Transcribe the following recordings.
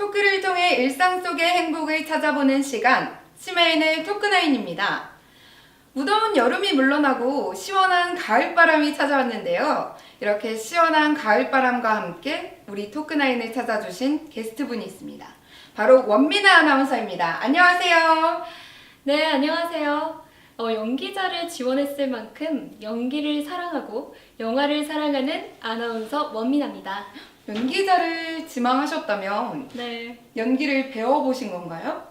토크를 통해 일상 속의 행복을 찾아보는 시간, 치매인의 토크나인입니다. 무더운 여름이 물러나고 시원한 가을바람이 찾아왔는데요. 이렇게 시원한 가을바람과 함께 우리 토크나인을 찾아주신 게스트분이 있습니다. 바로 원미나 아나운서입니다. 안녕하세요. 네, 안녕하세요. 어, 연기자를 지원했을 만큼 연기를 사랑하고 영화를 사랑하는 아나운서 원민아입니다. 연기자를 지망하셨다면 네, 연기를 배워보신 건가요?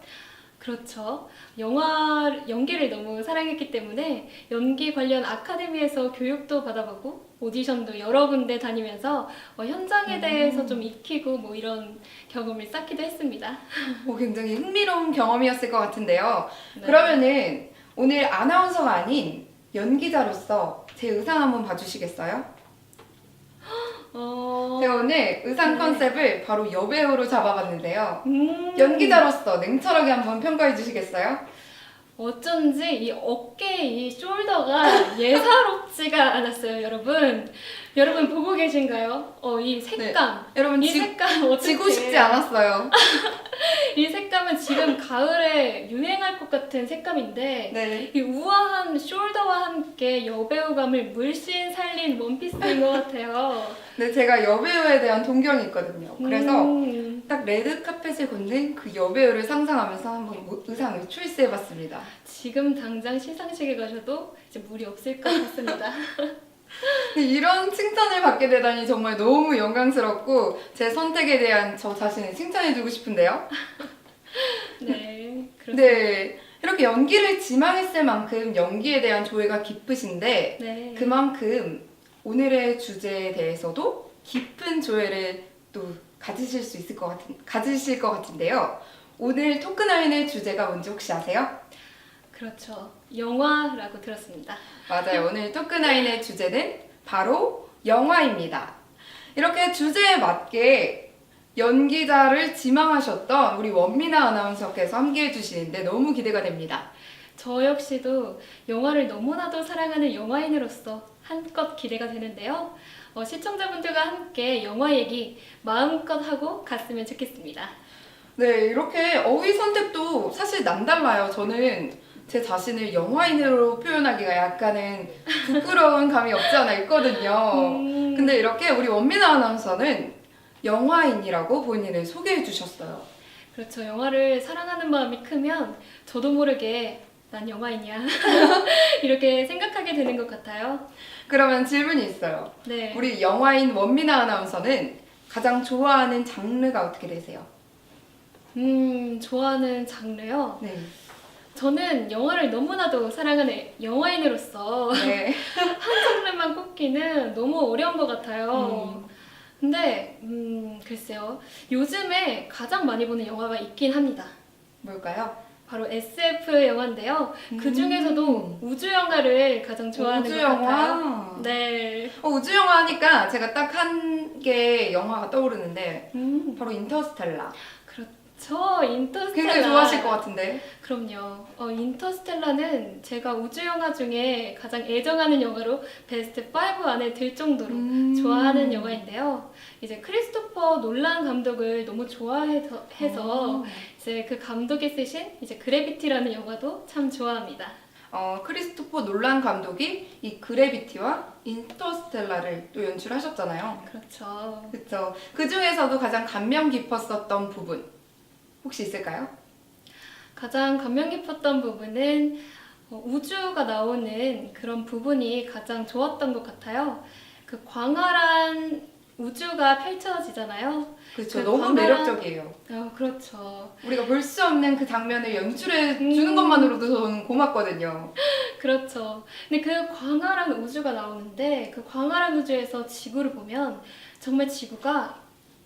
그렇죠. 영화 연기를 너무 사랑했기 때문에 연기 관련 아카데미에서 교육도 받아보고 오디션도 여러 군데 다니면서 어, 현장에 음. 대해서 좀 익히고 뭐 이런 경험을 쌓기도 했습니다. 오, 굉장히 흥미로운 경험이었을 것 같은데요. 네. 그러면은 오늘 아나운서가 아닌 연기자로서 제 의상 한번 봐주시겠어요? 어, 제가 오늘 의상 네. 컨셉을 바로 여배우로 잡아봤는데요. 음, 연기자로서 냉철하게 한번 평가해 주시겠어요? 어쩐지 이 어깨 이 숄더가 예사롭지가 않았어요, 여러분. 여러분 보고 계신가요? 어, 이 색감. 여러분 이 지, 색감 어떻게? 지고 싶지 않았어요. 이 색감은 지금 가을에 유행할 것 같은 색감인데 네. 이 우아한 숄더와 함께 여배우감을 물씬 살린 원피스인 것 같아요. 네, 제가 여배우에 대한 동경이 있거든요. 그래서 음, 딱 레드 카펫을 걷는 그 여배우를 상상하면서 한번 모- 의상을 초이스해봤습니다. 지금 당장 시상식에 가셔도 이제 무리 없을 것 같습니다. 이런 칭찬을 받게 되다니 정말 너무 영광스럽고 제 선택에 대한 저 자신을 칭찬해주고 싶은데요. 네, 그렇습니다. 네, 이렇게 연기를 지망했을 만큼 연기에 대한 조예가 깊으신데 네. 그만큼 오늘의 주제에 대해서도 깊은 조예를 또 가지실 수 있을 것 같은 가지실 것 같은데요. 오늘 토크나인의 주제가 뭔지 혹시 아세요? 그렇죠. 영화라고 들었습니다. 맞아요. 오늘 토크나인의 주제는 바로 영화입니다. 이렇게 주제에 맞게 연기자를 지망하셨던 우리 원미나 아나운서께서 함께 해주시는데 너무 기대가 됩니다. 저 역시도 영화를 너무나도 사랑하는 영화인으로서 한껏 기대가 되는데요. 어, 시청자분들과 함께 영화 얘기 마음껏 하고 갔으면 좋겠습니다. 네, 이렇게 어휘 선택도 사실 남달라요. 저는 제 자신을 영화인으로 표현하기가 약간은 부끄러운 감이 없지 않아 있거든요. 음, 근데 이렇게 우리 원미나 아나운서는 영화인이라고 본인을 소개해 주셨어요. 그렇죠. 영화를 사랑하는 마음이 크면 저도 모르게 난 영화인이야 이렇게 생각하게 되는 것 같아요. 그러면 질문이 있어요. 네. 우리 영화인 원미나 아나운서는 가장 좋아하는 장르가 어떻게 되세요? 음 좋아하는 장르요. 네. 저는 영화를 너무나도 사랑하는 영화인으로서 네. 한 장르만 꼽기는 너무 어려운 것 같아요. 근데 음, 글쎄요. 요즘에 가장 많이 보는 영화가 있긴 합니다. 뭘까요? 바로 SF 영화인데요. 그 중에서도 우주 영화를 가장 좋아하는 우주 것 같아요. 영화. 네. 어, 우주 영화 하니까 제가 딱 한 개 영화가 떠오르는데 음, 바로 인터스텔라. 그렇죠. 인터스텔라. 굉장히 좋아하실 것 같은데. 그럼요. 어, 인터스텔라는 제가 우주 영화 중에 가장 애정하는 영화로 베스트 5 안에 들 정도로 음. 좋아하는 영화인데요. 이제 크리스토퍼 놀란 감독을 너무 좋아해서 해서 어. 이제 그 감독이 쓰신 이제 그래비티라는 영화도 참 좋아합니다. 어, 크리스토퍼 놀란 감독이 이 그래비티와 인터스텔라를 또 연출하셨잖아요. 그렇죠. 그렇죠. 그 중에서도 가장 감명 깊었었던 부분 혹시 있을까요? 가장 감명 깊었던 부분은 어, 우주가 나오는 그런 부분이 가장 좋았던 것 같아요. 그 광활한 우주가 펼쳐지잖아요. 그렇죠. 그 너무 광활한- 매력적이에요. 어, 그렇죠. 우리가 볼 수 없는 그 장면을 연출해 주는 음. 것만으로도 저는 고맙거든요. 그렇죠. 근데 그 광활한 우주가 나오는데 그 광활한 우주에서 지구를 보면 정말 지구가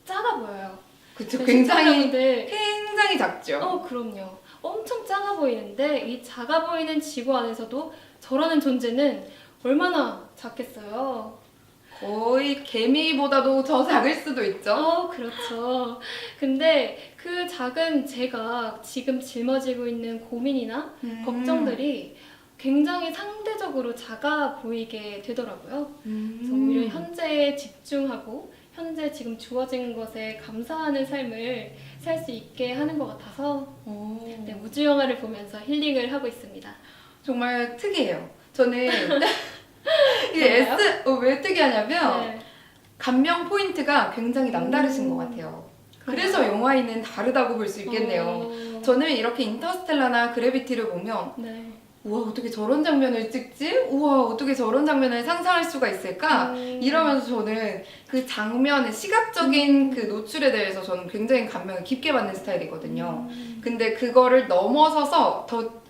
작아 보여요. 그렇죠. 그 굉장히 굉장히 작죠. 어 그럼요. 엄청 작아 보이는데 이 작아 보이는 지구 안에서도 저라는 존재는 얼마나 작겠어요. 거의 개미보다도 더 작을 수도 있죠. 어 그렇죠. 근데 그 작은 제가 지금 짊어지고 있는 고민이나 음. 걱정들이 굉장히 상대적으로 작아 보이게 되더라고요. 그래서 음. 오히려 현재에 집중하고 현재 지금 주어진 것에 감사하는 삶을 살 수 있게 하는 것 같아서 네, 우주 영화를 보면서 힐링을 하고 있습니다. 정말 특이해요. 저는 이게? S 어, 왜 특이하냐면 네. 감명 포인트가 굉장히 남다르신 음. 것 같아요. 그래서 영화인은 다르다고 볼 수 있겠네요. 어, 저는 이렇게 인터스텔라나 그래비티를 보면 네. 우와 어떻게 저런 장면을 찍지? 우와 어떻게 저런 장면을 상상할 수가 있을까? 음. 이러면서 저는 그 장면의 시각적인 그 노출에 대해서 저는 굉장히 감명을 깊게 받는 스타일이거든요. 음. 근데 그거를 넘어서서 더,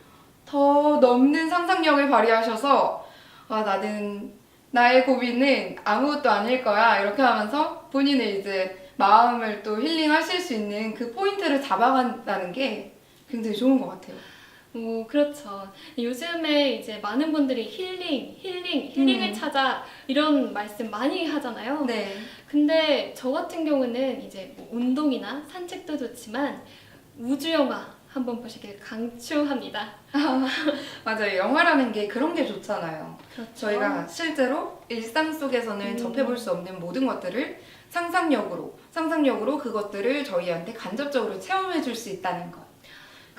더 넘는 상상력을 발휘하셔서 아 나는 나의 고민은 아무것도 아닐 거야 이렇게 하면서 본인의 이제 마음을 또 힐링하실 수 있는 그 포인트를 잡아간다는 게 굉장히 좋은 것 같아요. 오, 그렇죠. 요즘에 이제 많은 분들이 힐링, 힐링, 힐링을 음. 찾아 이런 말씀 많이 하잖아요. 네. 근데 저 같은 경우는 이제 뭐 운동이나 산책도 좋지만 우주 영화 한번 보시길 강추합니다. 맞아요. 영화라는 게 그런 게 좋잖아요. 그렇죠. 저희가 실제로 일상 속에서는 음. 접해볼 수 없는 모든 것들을 상상력으로, 상상력으로 그것들을 저희한테 간접적으로 체험해 줄 수 있다는 것.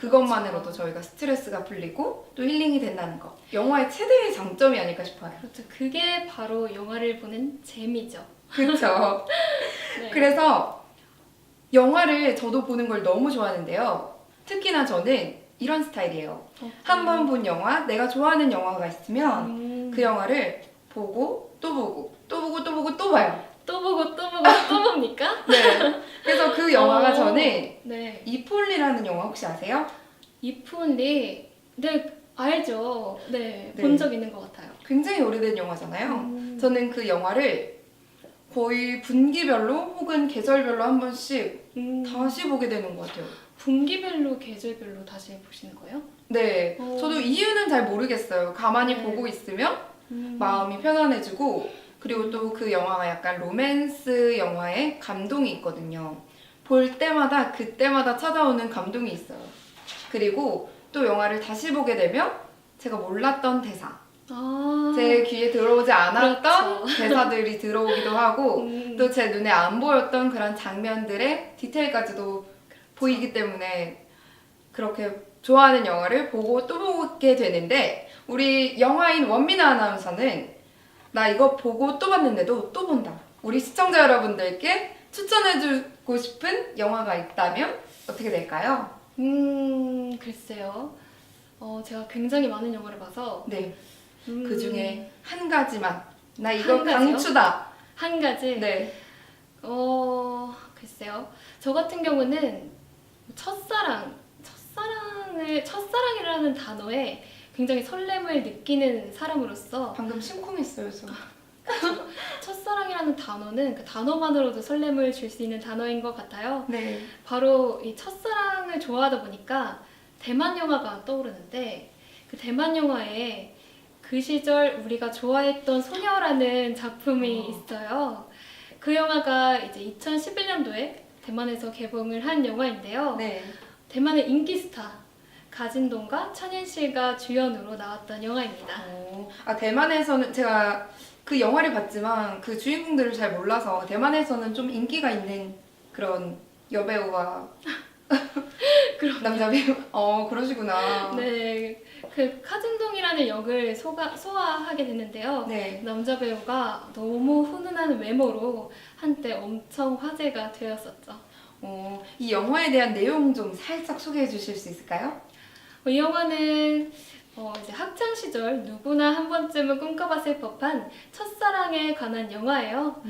그것만으로도. 저희가 스트레스가 풀리고 또 힐링이 된다는 것. 영화의 최대의 장점이 아닐까 싶어요. 그렇죠. 그게 바로 영화를 보는 재미죠. 그렇죠. 네. 그래서 영화를 저도 보는 걸 너무 좋아하는데요. 특히나 저는 이런 스타일이에요. 한번 본 영화, 내가 좋아하는 영화가 있으면 음, 그 영화를 보고 또 보고 또 보고 또 보고 또 봐요. 또 보고 또 보고 또 봅니까? 네. 그래서 그 영화가 어. 저는 네. 이폴리라는 영화 혹시 아세요? 이쁜리 네 알죠. 네, 네. 본 적 있는 것 같아요. 굉장히 오래된 영화잖아요. 음. 저는 그 영화를 거의 분기별로 혹은 계절별로 한 번씩 음, 다시 보게 되는 것 같아요. 분기별로 계절별로 다시 보시는 거예요? 네. 어. 저도 이유는 잘 모르겠어요. 가만히 네. 보고 있으면 음. 마음이 편안해지고 그리고 또 그 영화가 약간 로맨스 영화의 감동이 있거든요. 볼 때마다 그때마다 찾아오는 감동이 있어요. 그리고 또 영화를 다시 보게 되면 제가 몰랐던 대사, 아, 제 귀에 들어오지 않았던 그렇죠. 대사들이 들어오기도 하고 음. 또제 눈에 안 보였던 그런 장면들의 디테일까지도 보이기 때문에 그렇게 좋아하는 영화를 보고 또 보게 되는데 우리 영화인 원민아 아나운서는 나 이거 보고 또 봤는데도 또 본다. 우리 시청자 여러분들께 추천해주고 싶은 영화가 있다면 어떻게 될까요? 음, 글쎄요. 어, 제가 굉장히 많은 영화를 봐서 네, 음, 그 중에 한 가지만 나 이거 한 가지요? 강추다. 한 가지. 네, 어, 글쎄요. 저 같은 경우는 첫사랑, 첫사랑을 첫사랑이라는 단어에 굉장히 설렘을 느끼는 사람으로서 방금 심쿵했어요, 저. 첫사랑이라는 단어는 그 단어만으로도 설렘을 줄 수 있는 단어인 것 같아요. 네, 바로 이 첫사랑을 좋아하다 보니까 대만 영화가 떠오르는데 그 대만 영화에 그 시절 우리가 좋아했던 소녀라는 작품이 어. 있어요. 그 영화가 이제 2011년도에 대만에서 개봉을 한 영화인데요. 네. 대만의 인기 스타 가진동과 천연실가 주연으로 나왔던 영화입니다. 어, 아 대만에서는 제가 그 영화를 봤지만 그 주인공들을 잘 몰라서 대만에서는 좀 인기가 있는 그런 여배우와 남자 배우 어 그러시구나 네, 그 카진동이라는 역을 소가, 소화하게 됐는데요. 네. 남자 배우가 너무 훈훈한 외모로 한때 엄청 화제가 되었었죠. 어, 이 영화에 대한 내용 좀 살짝 소개해 주실 수 있을까요? 어, 이 영화는 어, 이제 학창 시절 누구나 한 번쯤은 꿈꿔봤을 법한 첫사랑에 관한 영화예요.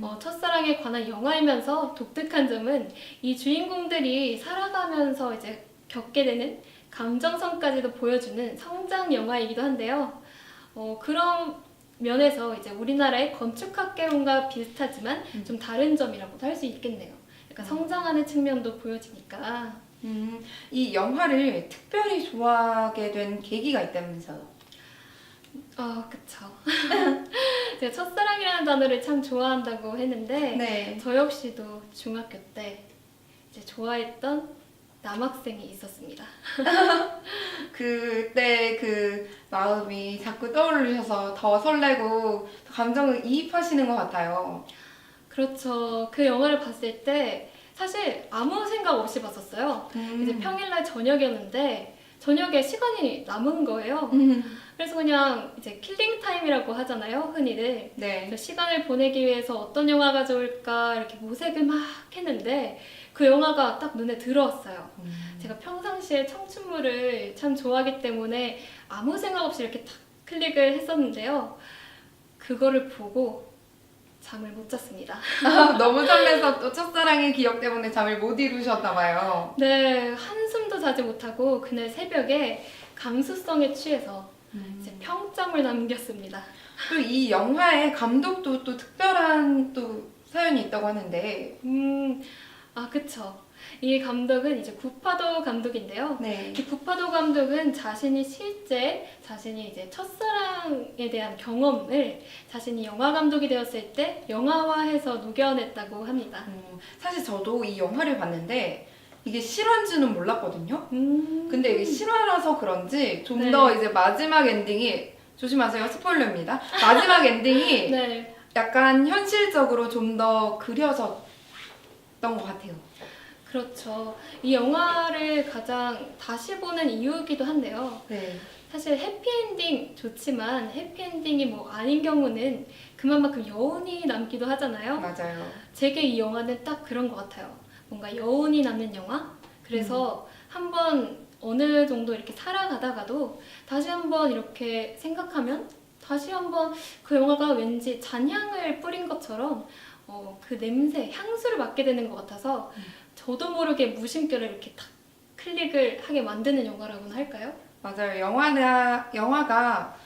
어, 첫사랑에 관한 영화이면서 독특한 점은 이 주인공들이 살아가면서 이제 겪게 되는 감정선까지도 보여주는 성장 영화이기도 한데요. 어, 그런 면에서 이제 우리나라의 건축학개론과 비슷하지만 음. 좀 다른 점이라고도 할 수 있겠네요. 약간 성장하는 측면도 보여지니까. 음, 이 영화를 특별히 좋아하게 된 계기가 있다면서요? 아, 그쵸. 제가 첫사랑이라는 단어를 참 좋아한다고 했는데 네. 저 역시도 중학교 때 이제 좋아했던 남학생이 있었습니다. 그때 그 마음이 자꾸 떠오르셔서 더 설레고 감정을 이입하시는 것 같아요. 그렇죠. 그 영화를 봤을 때 사실 아무 생각 없이 봤었어요. 음. 이제 평일날 저녁이었는데 저녁에 시간이 남은 거예요. 음. 그래서 그냥 이제 킬링 타임이라고 하잖아요, 흔히들. 네. 그래서 시간을 보내기 위해서 어떤 영화가 좋을까 이렇게 모색을 막 했는데 그 영화가 딱 눈에 들어왔어요. 음. 제가 평상시에 청춘물을 참 좋아하기 때문에 아무 생각 없이 이렇게 탁 클릭을 했었는데요. 그거를 보고 잠을 못 잤습니다. 너무 설레서 또 첫사랑의 기억 때문에 잠을 못 이루셨나 봐요. 네, 한숨도 자지 못하고 그날 새벽에 감수성에 취해서 이제 평점을 남겼습니다. 또 이 영화의 감독도 또 특별한 또 사연이 있다고 하는데 음, 아, 그쵸. 이 감독은 이제 구파도 감독인데요. 네. 이 구파도 감독은 자신이 실제 자신이 이제 첫사랑에 대한 경험을 자신이 영화 감독이 되었을 때 영화화해서 녹여냈다고 합니다. 음, 사실 저도 이 영화를 봤는데 이게 실화인지는 몰랐거든요. 음. 근데 이게 실화라서 그런지 좀 네. 더 이제 마지막 엔딩이 조심하세요 스포일러입니다. 마지막 엔딩이 네, 약간 현실적으로 좀 더 그려졌던 것 같아요. 그렇죠. 이 영화를 가장 다시 보는 이유이기도 한데요. 네. 사실 해피엔딩 좋지만 해피엔딩이 뭐 아닌 경우는 그만큼 여운이 남기도 하잖아요. 맞아요. 제게 이 영화는 딱 그런 것 같아요. 뭔가 여운이 남는 영화? 그래서 한번 어느 정도 이렇게 살아가다가도 다시 한번 이렇게 생각하면 다시 한번 그 영화가 왠지 잔향을 뿌린 것처럼 어, 그 냄새, 향수를 맡게 되는 것 같아서 저도 모르게 무심결에 이렇게 탁 클릭을 하게 만드는 영화라고나 할까요? 맞아요. 영화나 영화가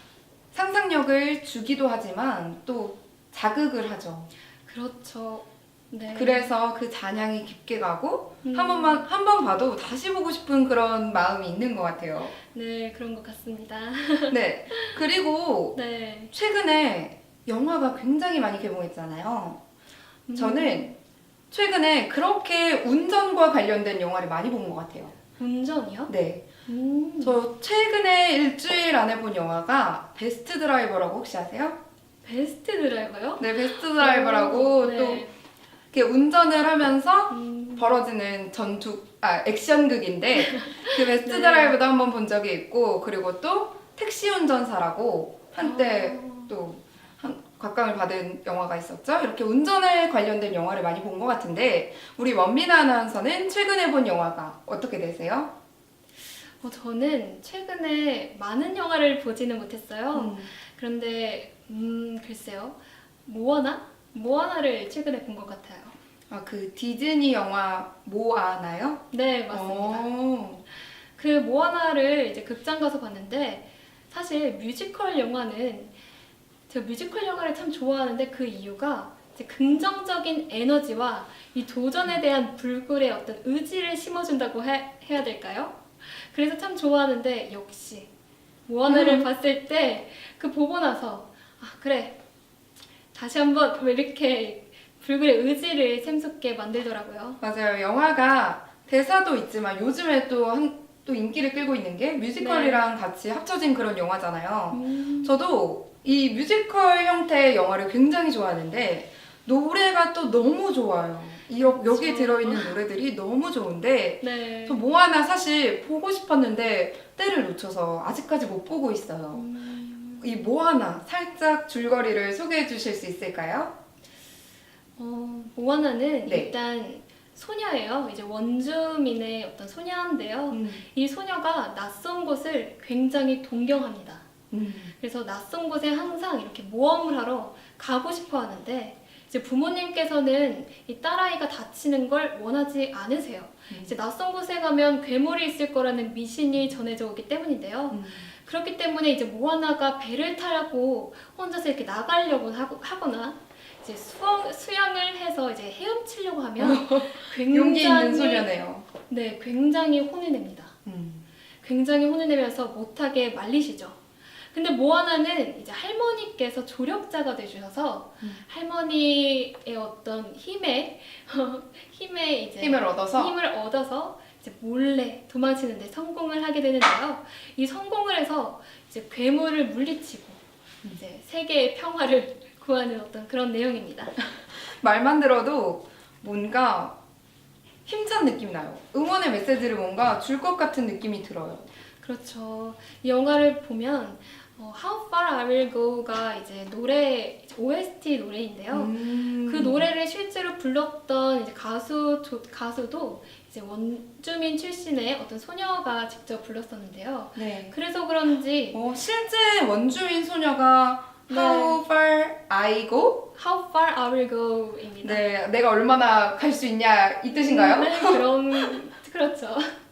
상상력을 주기도 하지만 또 자극을 하죠. 그렇죠. 네. 그래서 그 잔향이 깊게 가고 음. 한 번만 한 번 봐도 다시 보고 싶은 그런 마음이 있는 것 같아요. 네, 그런 것 같습니다. 네. 그리고 네. 최근에 영화가 굉장히 많이 개봉했잖아요. 음. 저는 최근에 그렇게 운전과 관련된 영화를 많이 본 것 같아요. 운전이요? 네. 음. 저 최근에 일주일 안에 본 영화가 베스트 드라이버라고 혹시 아세요? 베스트 드라이버요? 네, 베스트 드라이버라고 오, 네. 또 이렇게 운전을 하면서 음. 벌어지는 전투 아 액션극인데 그 베스트 네. 드라이브도 한번 본 적이 있고 그리고 또 택시 운전사라고 한때 아. 또 한- 각광을 받은 영화가 있었죠. 이렇게 운전에 관련된 영화를 많이 본 것 같은데 우리 원미나 아나운서는 최근에 본 영화가 어떻게 되세요? 어, 저는 최근에 많은 영화를 보지는 못했어요. 음. 그런데 음 글쎄요. 모아나? 모아나를 최근에 본 것 같아요. 아 그 디즈니 영화 모아나요? 네, 맞습니다. 오. 그 모아나를 이제 극장 가서 봤는데 사실 뮤지컬 영화는 제가 뮤지컬 영화를 참 좋아하는데 그 이유가 긍정적인 에너지와 이 도전에 대한 불굴의 어떤 의지를 심어준다고 해, 해야 될까요? 그래서 참 좋아하는데 역시 모아나를 봤을 때 그 보고 나서 아 그래 다시 한번 왜 이렇게 불굴의 의지를 샘솟게 만들더라고요. 맞아요. 영화가 대사도 있지만 요즘에 또 한 또 인기를 끌고 있는 게 뮤지컬이랑 같이 합쳐진 그런 영화잖아요. 음. 저도 이 뮤지컬 형태의 영화를 굉장히 좋아하는데 노래가 또 너무 좋아요. 이 여- 여기 그렇죠. 들어있는 노래들이 너무 좋은데 네. 저 모아나 사실 보고 싶었는데 때를 놓쳐서 아직까지 못 보고 있어요. 음. 이 모아나 살짝 줄거리를 소개해 주실 수 있을까요? 어, 모아나는 네. 일단 소녀예요. 이제 원주민의 어떤 소녀인데요. 음. 이 소녀가 낯선 곳을 굉장히 동경합니다. 음. 그래서 낯선 곳에 항상 이렇게 모험을 하러 가고 싶어 하는데 이제 부모님께서는 이 딸아이가 다치는 걸 원하지 않으세요. 음. 이제 낯선 곳에 가면 괴물이 있을 거라는 미신이 전해져 오기 때문인데요. 음. 그렇기 때문에 이제 모아나가 배를 타고 혼자서 이렇게 나가려고 하거나 이제 수영, 수영을 해서 이제 헤엄치려고 하면 굉장히 용기 있는 소녀네요. 네, 굉장히 혼을 냅니다. 음. 굉장히 혼을 내면서 못하게 말리시죠. 근데 모아나는 이제 할머니께서 조력자가 되주셔서 음. 할머니의 어떤 힘에 힘에 이제 힘을 얻어서 힘을 얻어서 이제 몰래 도망치는데 성공을 하게 되는데요. 이 성공을 해서 이제 괴물을 물리치고 이제 세계의 평화를 구하는 어떤 그런 내용입니다. 말만 들어도 뭔가 힘찬 느낌이 나요. 응원의 메시지를 뭔가 줄 것 같은 느낌이 들어요. 그렇죠. 이 영화를 보면 어, How Far I Will Go가 이제 노래 OST 노래인데요. 음. 그 노래를 실제로 불렀던 이제 가수 조- 가수도 이제 원주민 출신의 어떤 소녀가 직접 불렀었는데요. 네. 그래서 그런지 어, 실제 원주민 소녀가 네. How far I go? How Far I Will Go입니다. 네, 내가 얼마나 갈 수 있냐 이 뜻인가요? 네, 그런 그렇죠.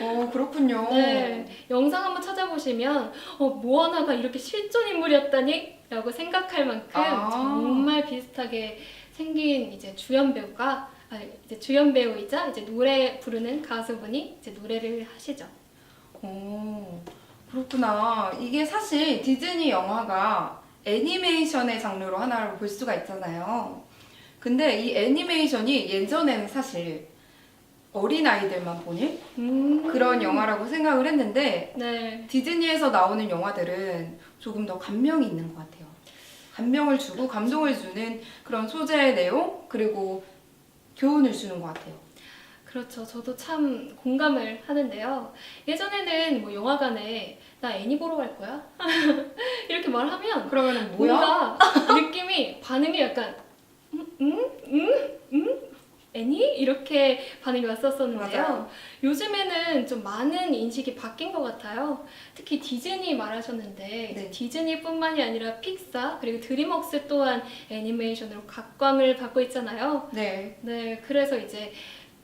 어, 그렇군요. 네, 영상 한번 찾아보시면 어, 모아나가 이렇게 실존 인물이었다니? 라고 생각할 만큼 아. 정말 비슷하게 생긴 이제 주연 배우가 아, 이제 주연 배우이자 이제 노래 부르는 가수분이 이제 노래를 하시죠. 어, 그렇구나. 이게 사실 디즈니 영화가 애니메이션의 장르로 하나로 볼 수가 있잖아요. 근데 이 애니메이션이 예전에는 사실 어린아이들만 보는 음. 그런 영화라고 생각을 했는데 네, 디즈니에서 나오는 영화들은 조금 더 감명이 있는 것 같아요. 감명을 주고 감동을 주는 그런 소재의 내용 그리고 교훈을 주는 것 같아요. 그렇죠. 저도 참 공감을 하는데요. 예전에는 뭐 영화관에 나 애니 보러 갈 거야 이렇게 말하면 그러면 뭐야? 뭔가 느낌이 반응이 약간 음, 음, 음, 음, 애니 이렇게 반응이 왔었었는데요. 맞아요. 요즘에는 좀 많은 인식이 바뀐 것 같아요. 특히 디즈니 말하셨는데 네. 디즈니뿐만이 아니라 픽사 그리고 드림웍스 또한 애니메이션으로 각광을 받고 있잖아요. 네. 네, 그래서 이제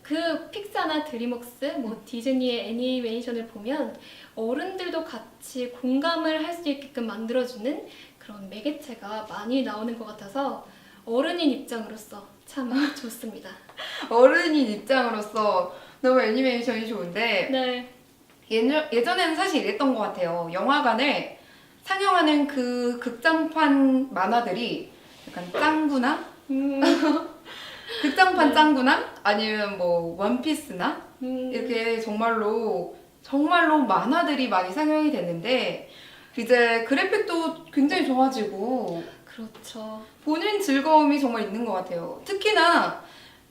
그 픽사나 드림웍스, 뭐 디즈니의 애니메이션을 보면 어른들도 같이 공감을 할 수 있게끔 만들어주는 그런 매개체가 많이 나오는 것 같아서 어른인 입장으로서 참 좋습니다. 어른인 입장으로서 너무 애니메이션이 좋은데 네, 예전, 예전에는 사실 이랬던 것 같아요. 영화관에 상영하는 그 극장판 만화들이 약간 짱구나? 음, 극장판 네. 짱구나? 아니면 뭐 원피스나? 음, 이렇게 정말로 정말로 만화들이 많이 상영이 됐는데 이제 그래픽도 굉장히 좋아지고 그렇죠. 보는 즐거움이 정말 있는 것 같아요. 특히나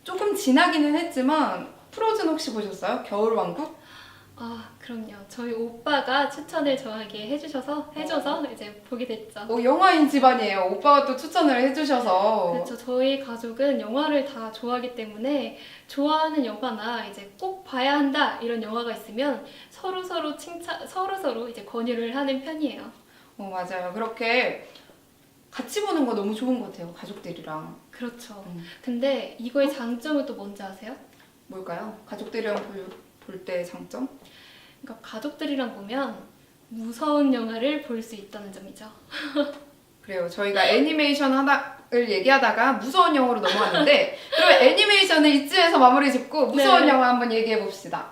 조금 지나기는 했지만 프로즌 혹시 보셨어요? 겨울왕국? 아, 그럼요. 저희 오빠가 추천을 저에게 해주셔서 해줘서 이제 보게 됐죠. 어, 영화인 집안이에요. 오빠가 또 추천을 해주셔서 그렇죠. 저희 가족은 영화를 다 좋아하기 때문에 좋아하는 영화나 이제 꼭 봐야 한다 이런 영화가 있으면 서로 서로 칭찬 서로 서로 이제 권유를 하는 편이에요. 어, 맞아요. 그렇게 같이 보는 거 너무 좋은 것 같아요. 가족들이랑. 그렇죠. 음. 근데 이거의 장점은 또 뭔지 아세요? 뭘까요? 가족들이랑 볼 때 장점? 그러니까 가족들이랑 보면 무서운 영화를 볼 수 있다는 점이죠. 그래요. 저희가 애니메이션 하다를 얘기하다가 무서운 영화로 넘어왔는데 그럼 애니메이션을 이쯤에서 마무리 짓고 무서운 네. 영화 한번 얘기해 봅시다.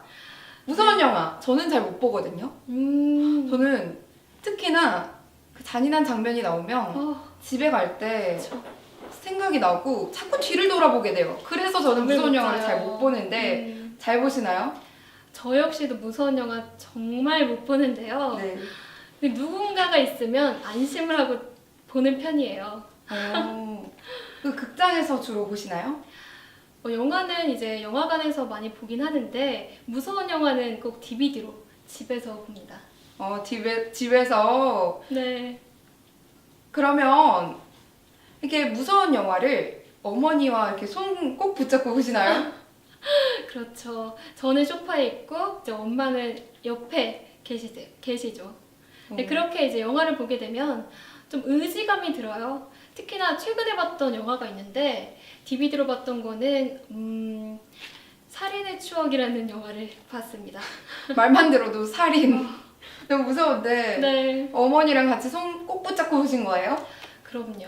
무서운 영화 저는 잘 못 보거든요. 음. 저는 특히나 그 잔인한 장면이 나오면 어, 집에 갈때 그렇죠. 생각이 나고 자꾸 뒤를 돌아보게 돼요. 그래서 저는 무서운 영화를 잘못 보는데 음, 잘 보시나요? 저 역시도 무서운 영화 정말 못 보는데요. 네. 근데 누군가가 있으면 안심을 하고 보는 편이에요. 어, 그 극장에서 주로 보시나요? 어, 영화는 이제 영화관에서 많이 보긴 하는데 무서운 영화는 꼭 DVD로 집에서 봅니다. 어, 집에, 집에서 네. 그러면 이렇게 무서운 영화를 어머니와 이렇게 손 꼭 붙잡고 보시나요? 그렇죠. 저는 소파에 있고 이제 엄마는 옆에 계시죠. 계시죠. 네, 어. 그렇게 이제 영화를 보게 되면 좀 의지감이 들어요. 특히나 최근에 봤던 영화가 있는데 DVD로 봤던 거는 음, 살인의 추억이라는 영화를 봤습니다. 말만 들어도 살인 너무 무서운데 네. 어머니랑 같이 손 꼭 붙잡고 보신 거예요? 그럼요.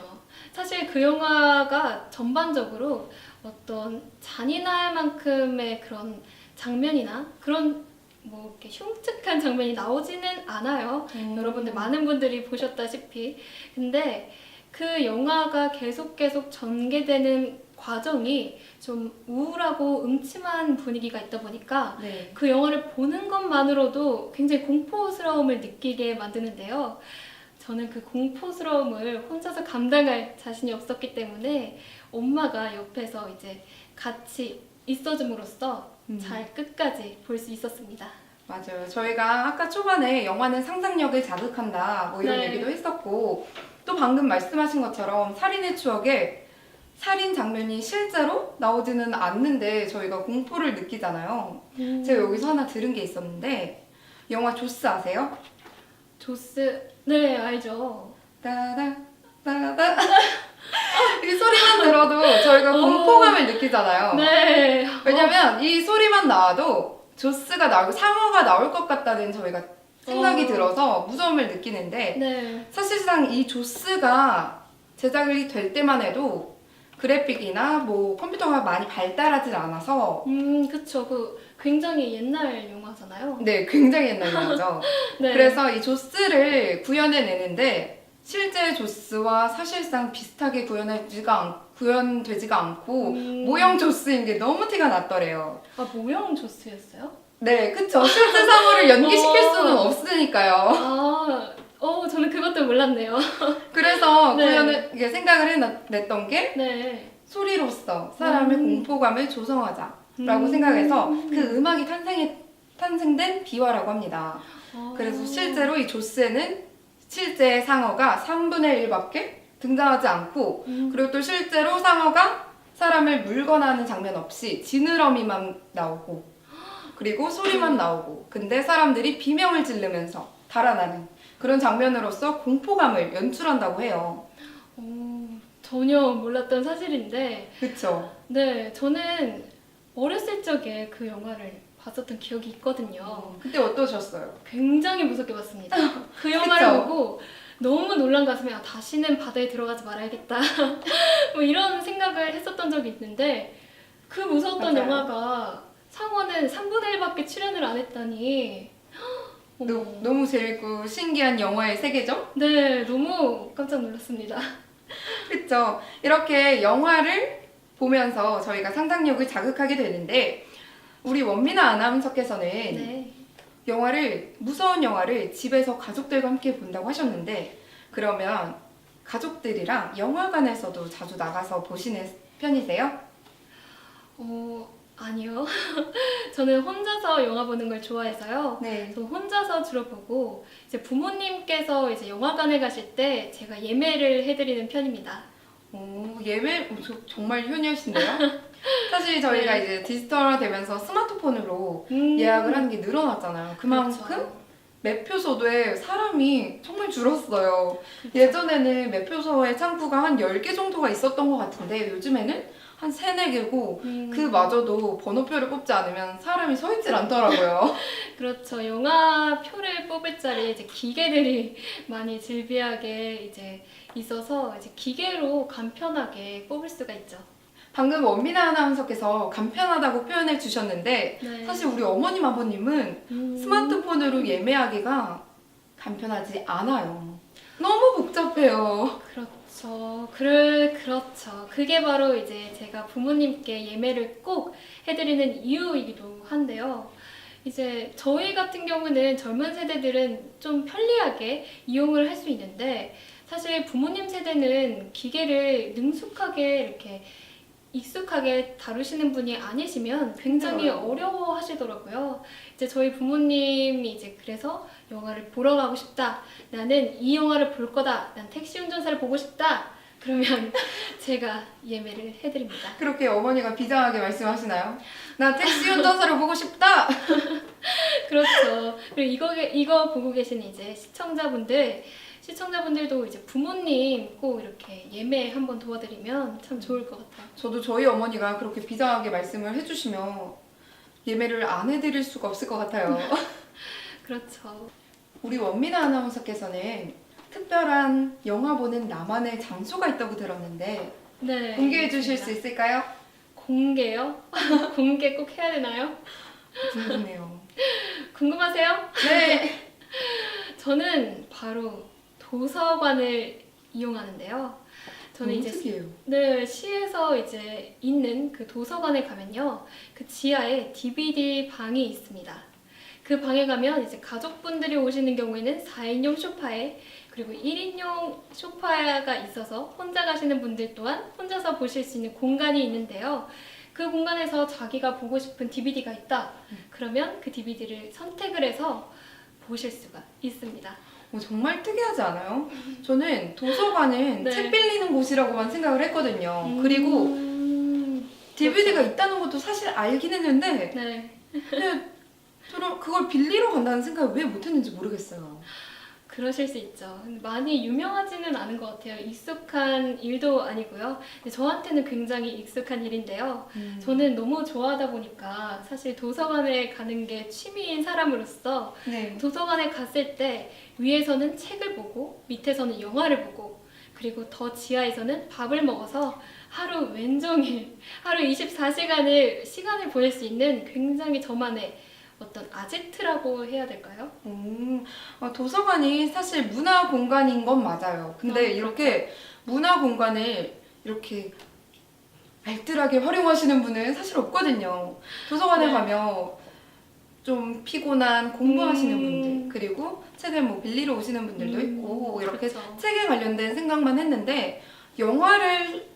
사실 그 영화가 전반적으로 어떤 잔인할 만큼의 그런 장면이나 그런 뭐 이렇게 흉측한 장면이 나오지는 않아요. 음. 여러분들 많은 분들이 보셨다시피 근데 그 영화가 계속 계속 전개되는 과정이 좀 우울하고 음침한 분위기가 있다 보니까 네. 그 영화를 보는 것만으로도 굉장히 공포스러움을 느끼게 만드는데요. 저는 그 공포스러움을 혼자서 감당할 자신이 없었기 때문에 엄마가 옆에서 이제 같이 있어줌으로써 음. 잘 끝까지 볼 수 있었습니다. 맞아요. 저희가 아까 초반에 영화는 상상력을 자극한다 뭐 이런 네. 얘기도 했었고 또 방금 말씀하신 것처럼 살인의 추억에 살인 장면이 실제로 나오지는 않는데 저희가 공포를 느끼잖아요. 제가 여기서 하나 들은 게 있었는데 영화 조스 아세요? 조스 네 알죠. 따다 따다 이 소리만 들어도 저희가 어. 공포감을 느끼잖아요. 네. 왜냐면 이 소리만 나와도 조스가 나오고 상어가 나올 것 같다는 저희가 생각이 어. 들어서 무서움을 느끼는데 네. 사실상 이 조스가 제작이 될 때만 해도 그래픽이나 뭐 컴퓨터가 많이 발달하지 않아서 음 그쵸. 그 굉장히 옛날 영화잖아요. 네 굉장히 옛날 영화죠. 네. 그래서 이 조스를 구현해내는데 실제 조스와 사실상 비슷하게 구현되지가, 않, 구현되지가 않고 음. 모형 조스인 게 너무 티가 났더래요. 아 모형 조스였어요? 네, 그쵸. 실제 상호를 연기시킬 어. 수는 없으니까요. 아, 어 저는 그것도 몰랐네요. 그래서 네. 구현을 이게 생각을 해냈던 게 네. 소리로서 사람의 음. 공포감을 조성하자라고 음. 생각해서 그 음악이 탄생해, 탄생된 비화라고 합니다. 아. 그래서 실제로 이 조스에는 실제 상어가 3분의 1밖에 등장하지 않고 음. 그리고 또 실제로 상어가 사람을 물거나 하는 장면 없이 지느러미만 나오고 그리고 소리만 나오고 근데 사람들이 비명을 지르면서 달아나는 그런 장면으로서 공포감을 연출한다고 해요. 어, 전혀 몰랐던 사실인데 그쵸? 네 저는 어렸을 적에 그 영화를 봤었던 기억이 있거든요. 그때 어떠셨어요? 굉장히 무섭게 봤습니다. 그 영화를 그쵸? 보고 너무 놀란 가슴에 아, 다시는 바다에 들어가지 말아야겠다. 뭐 이런 생각을 했었던 적이 있는데 그 무서웠던 맞아요. 영화가 상어는 3분의 1밖에 출연을 안 했다니. 너, 너무 재밌고 신기한 영화의 세계죠? 네, 너무 깜짝 놀랐습니다. 그쵸? 이렇게 영화를 보면서 저희가 상상력을 자극하게 되는데 우리 원미나 아나운서께서는 네. 영화를 무서운 영화를 집에서 가족들과 함께 본다고 하셨는데 그러면 가족들이랑 영화관에서도 자주 나가서 보시는 편이세요? 어, 아니요. 저는 혼자서 영화 보는 걸 좋아해서요. 네. 저 혼자서 주로 보고 이제 부모님께서 이제 영화관에 가실 때 제가 예매를 해드리는 편입니다. 오, 예매 어, 저- 정말 효녀신데요? 사실 저희가 네. 이제 디지털화 되면서 스마트폰으로 음. 예약을 하는 게 늘어났잖아요. 그만큼 그렇죠. 매표소도에 사람이 정말 줄었어요. 예전에는 매표소에 창구가 한 10개 정도가 있었던 것 같은데 요즘에는 한 3, 4개고 음, 그마저도 번호표를 뽑지 않으면 사람이 서 있질 않더라고요. 그렇죠. 영화 표를 뽑을 자리에 이제 기계들이 많이 즐비하게 이제 있어서 이제 기계로 간편하게 뽑을 수가 있죠. 방금 원미나 아나운서께서 간편하다고 표현해 주셨는데 네. 사실 우리 어머님 아버님은 음, 스마트폰으로 예매하기가 간편하지 않아요. 너무 복잡해요. 그렇죠. 그 그렇죠. 그게 바로 이제 제가 부모님께 예매를 꼭 해드리는 이유이기도 한데요. 이제 저희 같은 경우는 젊은 세대들은 좀 편리하게 이용을 할 수 있는데 사실 부모님 세대는 기계를 능숙하게 이렇게 익숙하게 다루시는 분이 아니시면 굉장히 힘들어요. 어려워 하시더라고요. 이제 저희 부모님이 이제 그래서 영화를 보러 가고 싶다. 나는 이 영화를 볼 거다. 난 택시 운전사를 보고 싶다. 그러면 제가 예매를 해드립니다. 그렇게 어머니가 비장하게 말씀하시나요? 나 택시 운전사를 보고 싶다. 그렇죠. 그리고 이거 이거 보고 계신 이제 시청자분들 시청자분들도 이제 부모님 꼭 이렇게 예매 한번 도와드리면 참 좋을 것 같아요. 저도 저희 어머니가 그렇게 비장하게 말씀을 해주시면 예매를 안 해드릴 수가 없을 것 같아요. 그렇죠. 우리 원미나 아나운서께서는 특별한 영화 보는 나만의 장소가 있다고 들었는데 네. 공개해 주실 수. 있을까요? 공개요? 공개 꼭 해야 되나요? 궁금해요. 궁금하세요? 네. 저는 바로 도서관을 이용하는데요. 저는 이제 특이해요. 네, 시에서 이제 있는 그 도서관에 가면요. 그 지하에 DVD 방이 있습니다. 그 방에 가면 이제 가족분들이 오시는 경우에는 4인용 소파에 그리고 1인용 소파가 있어서 혼자 가시는 분들 또한 혼자서 보실 수 있는 공간이 있는데요. 그 공간에서 자기가 보고 싶은 DVD가 있다. 그러면 그 DVD를 선택을 해서 보실 수가 있습니다. 어, 정말 특이하지 않아요? 저는 도서관은 네. 책 빌리는 곳이라고만 생각을 했거든요. 그리고 음, DVD가 있다는 것도 사실 알긴 했는데 네. 근데 저는 그걸 빌리러 간다는 생각을 왜 못했는지 모르겠어요. 그러실 수 있죠. 많이 유명하지는 않은 것 같아요. 익숙한 일도 아니고요. 저한테는 굉장히 익숙한 일인데요. 저는 너무 좋아하다 보니까 사실 도서관에 가는 게 취미인 사람으로서 네. 도서관에 갔을 때 위에서는 책을 보고 밑에서는 영화를 보고 그리고 더 지하에서는 밥을 먹어서 하루 왼종일 하루 24시간을 시간을 보낼 수 있는 굉장히 저만의 어떤 아지트라고 해야 될까요? 음, 어, 도서관이 사실 문화 공간인 건 맞아요. 근데 어, 이렇게 문화 공간을 이렇게 알뜰하게 활용하시는 분은 사실 없거든요. 도서관에 네. 가면 좀 피곤한 공부하시는 음. 분들 그리고 책을 뭐 빌리러 오시는 분들도 음, 있고 이렇게 그렇죠. 책에 관련된 생각만 했는데 영화를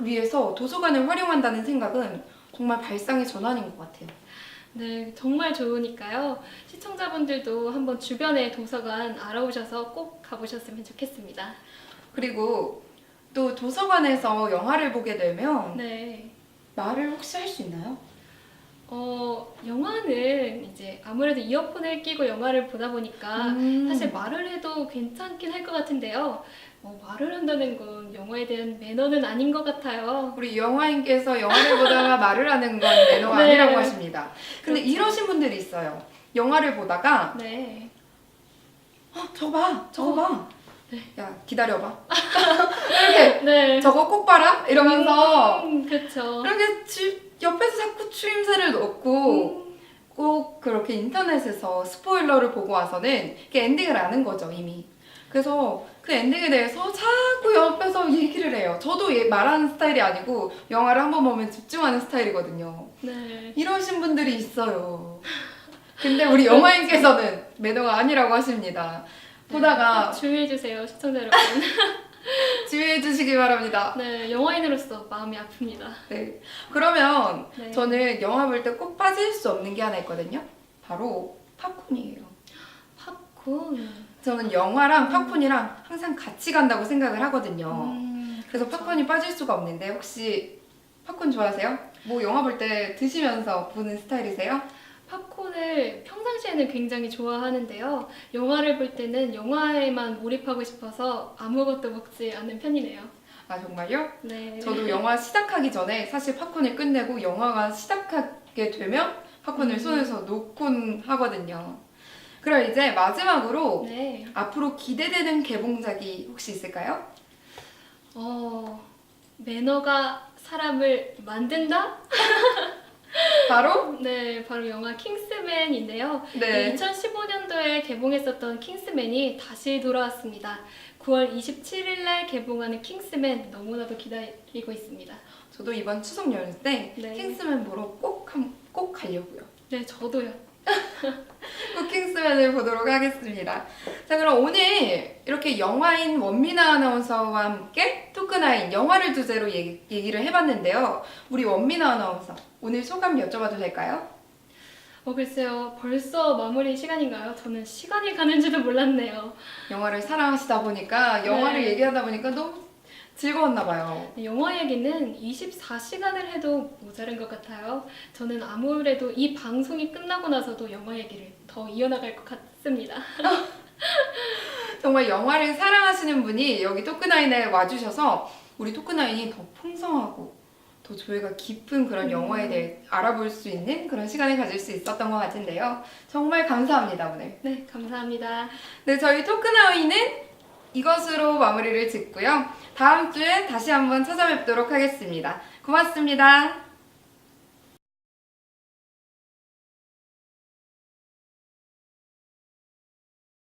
위해서 도서관을 활용한다는 생각은 정말 발상의 전환인 것 같아요. 네, 정말 좋으니까요. 시청자분들도 한번 주변에 도서관 알아보셔서 꼭 가보셨으면 좋겠습니다. 그리고 또 도서관에서 영화를 보게 되면 네. 말을 혹시 할 수 있나요? 어, 영화는 이제 아무래도 이어폰을 끼고 영화를 보다 보니까 음. 사실 말을 해도 괜찮긴 할 것 같은데요. 어, 말을 한다는 건 영화에 대한 매너는 아닌 것 같아요. 우리 영화인께서 영화를 보다가 말을 하는 건 매너가 네. 아니라고 하십니다. 근데 그렇죠. 이러신 분들이 있어요. 영화를 보다가 네. 어, 저거 봐, 저거 봐. 네. 야 기다려봐. 이렇게 네. 저거 꼭 봐라 이러면서 음, 그쵸. 이렇게 주, 옆에서 자꾸 추임새를 넣고 음, 꼭 그렇게 인터넷에서 스포일러를 보고 와서는 그 엔딩을 아는 거죠 이미. 그래서 그 엔딩에 대해서 자꾸 옆에서 얘기를 해요. 저도 얘 말하는 스타일이 아니고 영화를 한 번 보면 집중하는 스타일이거든요. 네. 이러신 분들이 있어요. 근데 우리 영화인께서는 매너가 아니라고 하십니다. 보다가 꼭 주의해 주세요, 시청자 여러분. 지휘해 주시기 바랍니다. 네, 영화인으로서 마음이 아픕니다. 네. 그러면 네. 저는 영화 볼 때 꼭 빠질 수 없는 게 하나 있거든요. 바로 팝콘이에요. 팝콘. 저는 영화랑 팝콘이랑 항상 같이 간다고 생각을 하거든요. 음, 그래서 그렇죠. 팝콘이 빠질 수가 없는데 혹시 팝콘 좋아하세요? 뭐 영화 볼 때 드시면서 보는 스타일이세요? 팝콘을 평상시에는 굉장히 좋아하는데요. 영화를 볼 때는 영화에만 몰입하고 싶어서 아무것도 먹지 않는 편이네요. 아 정말요? 네. 저도 영화 시작하기 전에 사실 팝콘을 끝내고 영화가 시작하게 되면 팝콘을 음. 손에서 놓곤 하거든요. 그럼 이제 마지막으로 네. 앞으로 기대되는 개봉작이 혹시 있을까요? 어, 매너가 사람을 만든다? 바로 네, 바로 영화 킹스맨인데요. 네 2015년도에 개봉했었던 킹스맨이 다시 돌아왔습니다. 9월 27일 날 개봉하는 킹스맨 너무나도 기다리고 있습니다. 저도 이번 추석 연휴 때 네. 킹스맨 보러 꼭, 한, 꼭 가려고요. 네, 저도요. 꼭 킹스맨을 보도록 하겠습니다. 자 그럼 오늘 이렇게 영화인 원미나 아나운서와 함께 토크나인 영화를 주제로 얘기, 얘기를 해봤는데요. 우리 원미나 아나운서 오늘 소감 여쭤봐도 될까요? 어, 글쎄요. 벌써 마무리 시간인가요? 저는 시간이 가는 줄도 몰랐네요. 영화를 사랑하시다 보니까 영화를 네. 얘기하다 보니까 너무 즐거웠나 봐요. 네, 영화 얘기는 24시간을 해도 모자른 것 같아요. 저는 아무래도 이 방송이 끝나고 나서도 영화 얘기를 더 이어나갈 것 같습니다. 정말 영화를 사랑하시는 분이 여기 토크나인에 와주셔서 우리 토크나인이 더 풍성하고 더 조예가 깊은 그런 음. 영화에 대해 알아볼 수 있는 그런 시간을 가질 수 있었던 것 같은데요. 정말 감사합니다 오늘. 네, 감사합니다. 네, 저희 토크나인은 이것으로 마무리를 짓고요. 다음 주에 다시 한번 찾아뵙도록 하겠습니다. 고맙습니다.